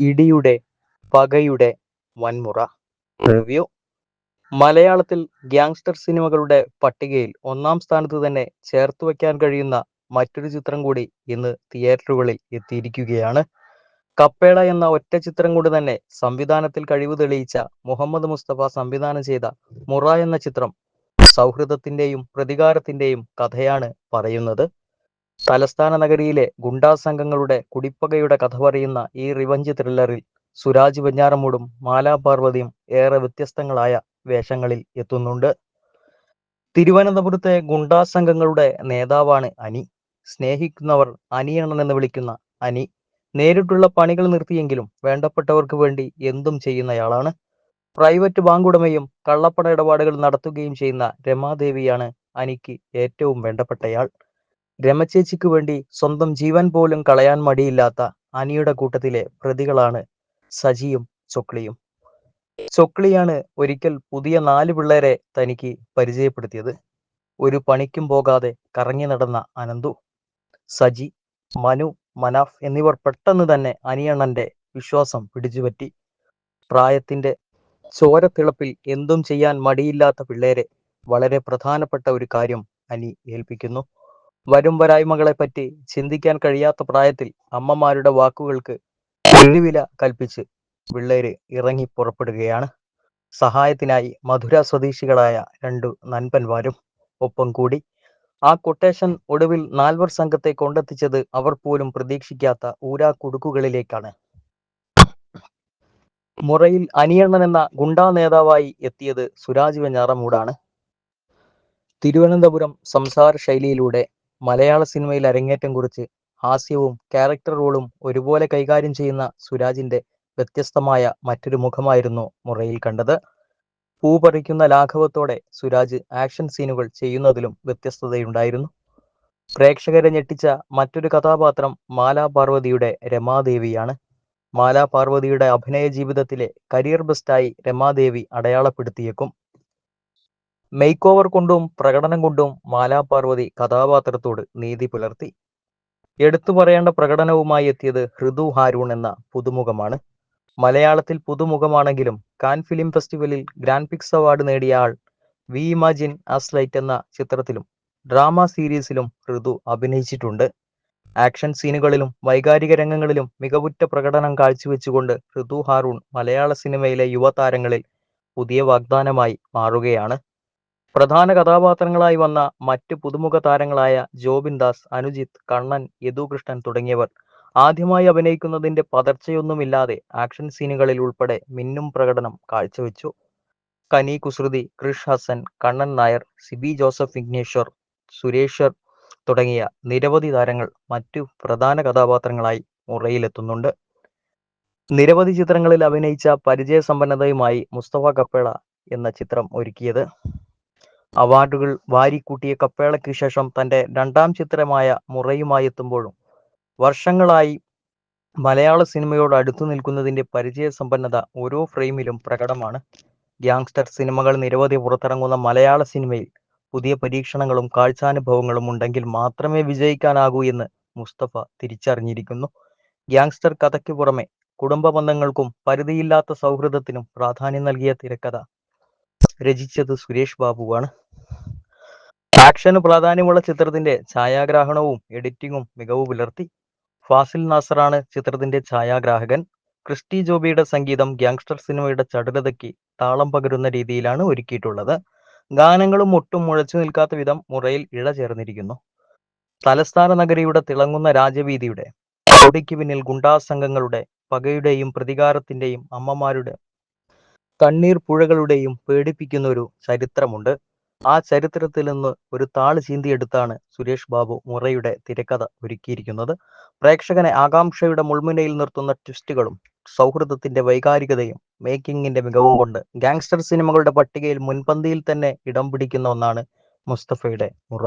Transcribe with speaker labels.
Speaker 1: ഇടിയുടെ പകയുടെ വൻമുറ. റിവ്യൂ മലയാളത്തിൽ ഗ്യാങ്സ്റ്റർ സിനിമകളുടെ പട്ടികയിൽ ഒന്നാം സ്ഥാനത്ത് തന്നെ ചേർത്ത് വയ്ക്കാൻ കഴിയുന്ന മറ്റൊരു ചിത്രം കൂടി ഇന്ന് തിയേറ്ററുകളിൽ എത്തിയിരിക്കുകയാണ്. കപ്പേള എന്ന ഒറ്റ ചിത്രം കൊണ്ട് തന്നെ സംവിധാനത്തിൽ കഴിവ് തെളിയിച്ച മുഹമ്മദ് മുസ്തഫ സംവിധാനം ചെയ്ത മുറ എന്ന ചിത്രം സൗഹൃദത്തിന്റെയും പ്രതികാരത്തിന്റെയും കഥയാണ് പറയുന്നത്. തലസ്ഥാന നഗരിയിലെ ഗുണ്ടാ സംഘങ്ങളുടെ കുടിപ്പകയുടെ കഥ പറയുന്ന ഈ റിവഞ്ച് ത്രില്ലറിൽ സുരാജ് വെഞ്ഞാറമൂടും മാലാ പാർവതിയും ഏറെ വ്യത്യസ്തങ്ങളായ വേഷങ്ങളിൽ എത്തുന്നുണ്ട്. തിരുവനന്തപുരത്തെ ഗുണ്ടാ സംഘങ്ങളുടെ നേതാവാണ് അനി. സ്നേഹിക്കുന്നവർ അനിയണ്ണൻ എന്ന് വിളിക്കുന്ന അനി. നേരിട്ടുള്ള പണികൾ നിർത്തിയെങ്കിലും വേണ്ടപ്പെട്ടവർക്ക് വേണ്ടി എന്തും ചെയ്യുന്നയാളാണ്. പ്രൈവറ്റ് ബാങ്കുടമയും കള്ളപ്പണ ഇടപാടുകൾ നടത്തുകയും ചെയ്യുന്ന രമാദേവിയാണ് അനിക്ക് ഏറ്റവും വേണ്ടപ്പെട്ടയാൾ. രമചേച്ചിക്ക് വേണ്ടി സ്വന്തം ജീവൻ പോലും കളയാൻ മടിയില്ലാത്ത അനിയുടെ കൂട്ടത്തിലെ പ്രതികളാണ് സജിയും ചൊക്ലിയും. ചൊക്ലിയാണ് ഒരിക്കൽ പുതിയ നാല് പിള്ളേരെ തനിക്ക് പരിചയപ്പെടുത്തിയത്. ഒരു പണിക്കും പോകാതെ കറങ്ങി നടന്ന അനന്തു സജി മനു മനാഫ് എന്നിവർ പെട്ടെന്ന് തന്നെ അനിയണ്ണന്റെ വിശ്വാസം പിടിച്ചുപറ്റി. പ്രായത്തിന്റെ ചോരത്തിളപ്പിൽ എന്തും ചെയ്യാൻ മടിയില്ലാത്ത പിള്ളേരെ വളരെ പ്രധാനപ്പെട്ട ഒരു കാര്യം അനി ഏൽപ്പിക്കുന്നു. വരും പറ്റി ചിന്തിക്കാൻ കഴിയാത്ത പ്രായത്തിൽ അമ്മമാരുടെ വാക്കുകൾക്ക് വെല്ലുവില കൽപ്പിച്ച് പിള്ളേര് ഇറങ്ങി പുറപ്പെടുകയാണ്. സഹായത്തിനായി മധുര സ്വദേശികളായ രണ്ടു നൻപന്മാരും ഒപ്പം കൂടി. ആ കൊട്ടേഷൻ ഒടുവിൽ നാൽവർ സംഘത്തെ കൊണ്ടെത്തിച്ചത് അവർ പോലും പ്രതീക്ഷിക്കാത്ത ഊരാ കുടുക്കുകളിലേക്കാണ്. മുറയിൽ അനിയണ്ണൻ എന്ന ഗുണ്ടാ നേതാവായി എത്തിയത് സുരാജ് വെഞ്ഞാറമൂടാണ്. തിരുവനന്തപുരം സംസാര ശൈലിയിലൂടെ മലയാള സിനിമയിൽ അരങ്ങേറ്റം കുറിച്ച് ഹാസ്യവും ക്യാരക്ടർ റോളും ഒരുപോലെ കൈകാര്യം ചെയ്യുന്ന സുരാജിന്റെ വ്യത്യസ്തമായ മറ്റൊരു മുഖമായിരുന്നു മുറയിൽ കണ്ടത്. പൂ പറിക്കുന്ന ലാഘവത്തോടെ സുരാജ് ആക്ഷൻ സീനുകൾ ചെയ്യുന്നതിലും വ്യത്യസ്തതയുണ്ടായിരുന്നു. പ്രേക്ഷകരെ ഞെട്ടിച്ച മറ്റൊരു കഥാപാത്രം മാലാ പാർവതിയുടെ രമാദേവിയാണ്. മാലാ പാർവതിയുടെ അഭിനയ ജീവിതത്തിലെ കരിയർ ബെസ്റ്റായി രമാദേവി അടയാളപ്പെടുത്തിയേക്കും. മേക്ക് ഓവർ കൊണ്ടും പ്രകടനം കൊണ്ടും മാലാ പാർവതി കഥാപാത്രത്തോട് നീതി പുലർത്തി. എടുത്തു പറയേണ്ട പ്രകടനവുമായി എത്തിയത് ഹൃദു ഹാരൂൺ എന്ന പുതുമുഖമാണ്. മലയാളത്തിൽ പുതുമുഖമാണെങ്കിലും കാൻ ഫിലിം ഫെസ്റ്റിവലിൽ ഗ്രാൻഡ് പിക്സ് അവാർഡ് നേടിയ all we imagine as light എന്ന ചിത്രത്തിലും ഡ്രാമ സീരീസിലും ഋതു അഭിനയിച്ചിട്ടുണ്ട്. ആക്ഷൻ സീനുകളിലും വൈകാരിക രംഗങ്ങളിലും മികവുറ്റ പ്രകടനം കാഴ്ചവെച്ചുകൊണ്ട് ഋതു ഹാറൂൺ മലയാള സിനിമയിലെ യുവതാരങ്ങളിൽ പുതിയ വാഗ്ദാനമായി മാറുകയാണ്. പ്രധാന കഥാപാത്രങ്ങളായി വന്ന മറ്റ് പുതുമുഖ താരങ്ങളായ ജോബിൻ ദാസ് അനുജിത്ത് കണ്ണൻ യദുകൃഷ്ണൻ തുടങ്ങിയവർ. ആദ്യമായി അഭിനയിക്കുന്നതിന്റെ പതർച്ചയൊന്നുമില്ലാതെ ആക്ഷൻ സീനുകളിൽ ഉൾപ്പെടെ മിന്നും പ്രകടനം കാഴ്ചവെച്ചു. കനി കുസൃതി ക്രിഷ് ഹസൻ കണ്ണൻ നായർ സിബി ജോസഫ് വിഘ്നേശ്വർ സുരേഷർ തുടങ്ങിയ നിരവധി താരങ്ങൾ മറ്റു പ്രധാന കഥാപാത്രങ്ങളായി മുറയിലെത്തുന്നുണ്ട്. നിരവധി ചിത്രങ്ങളിൽ അഭിനയിച്ച പരിചയസമ്പന്നതയുമായി മുസ്തഫ കപ്പേള എന്ന ചിത്രം ഒരുക്കിയത്. അവാർഡുകൾ വാരിക്കൂട്ടിയ കപ്പേളയ്ക്ക് ശേഷം തന്റെ രണ്ടാം ചിത്രമായ മുറയുമായി എത്തുമ്പോഴും വർഷങ്ങളായി മലയാള സിനിമയോട് അടുത്തു നിൽക്കുന്നതിന്റെ പരിചയസമ്പന്നത ഓരോ ഫ്രെയിമിലും പ്രകടമാണ്. ഗ്യാങ്സ്റ്റർ സിനിമകൾ നിരവധി പുറത്തിറങ്ങുന്ന മലയാള സിനിമയിൽ പുതിയ പരീക്ഷണങ്ങളും കാഴ്ചാനുഭവങ്ങളും ഉണ്ടെങ്കിൽ മാത്രമേ വിജയിക്കാനാകൂ എന്ന് മുസ്തഫ തിരിച്ചറിഞ്ഞിരിക്കുന്നു. ഗ്യാങ്സ്റ്റർ കഥയ്ക്ക് പുറമെ കുടുംബ ബന്ധങ്ങൾക്കും പരിധിയില്ലാത്ത സൗഹൃദത്തിനും പ്രാധാന്യം നൽകിയ തിരക്കഥ രചിച്ചത് സുരേഷ് ബാബുവാണ്. ആക്ഷന് പ്രാധാന്യമുള്ള ചിത്രത്തിന്റെ ഛായാഗ്രാഹണവും എഡിറ്റിംഗും മികവ് പുലർത്തി. ഫാസിൽ നാസറാണ് ചിത്രത്തിന്റെ ഛായാഗ്രാഹകൻ. ക്രിസ്റ്റി ജോബിയുടെ സംഗീതം ഗ്യാങ്സ്റ്റർ സിനിമയുടെ ചടുലതയ്ക്ക് താളം പകരുന്ന രീതിയിലാണ് ഒരുക്കിയിട്ടുള്ളത്. ഗാനങ്ങളും ഒട്ടും മുഴച്ചു നിൽക്കാത്ത വിധം മുറയിൽ ഇഴ ചേർന്നിരിക്കുന്നു. തലസ്ഥാന നഗരിയുടെ തിളങ്ങുന്ന രാജവീതിയുടെ കൊടിക്ക് പിന്നിൽ ഗുണ്ടാ സംഘങ്ങളുടെ പകയുടെയും പ്രതികാരത്തിന്റെയും അമ്മമാരുടെ കണ്ണീർ പുഴകളുടെയും പേടിപ്പിക്കുന്ന ഒരു ചരിത്രമുണ്ട്. ആ ചരിത്രത്തിൽ നിന്ന് ഒരു താൾ ചീന്തിയെടുത്താണ് സുരേഷ് ബാബു മുറയുടെ തിരക്കഥ ഒരുക്കിയിരിക്കുന്നത്. പ്രേക്ഷകനെ ആകാംക്ഷയുടെ മുൾമുനയിൽ നിർത്തുന്ന ട്വിസ്റ്റുകളും സൗഹൃദത്തിന്റെ വൈകാരികതയും മേക്കിങ്ങിന്റെ മികവും കൊണ്ട് ഗാങ്സ്റ്റർ സിനിമകളുടെ പട്ടികയിൽ മുൻപന്തിയിൽ തന്നെ ഇടം പിടിക്കുന്ന ഒന്നാണ് മുസ്തഫയുടെ മുറ.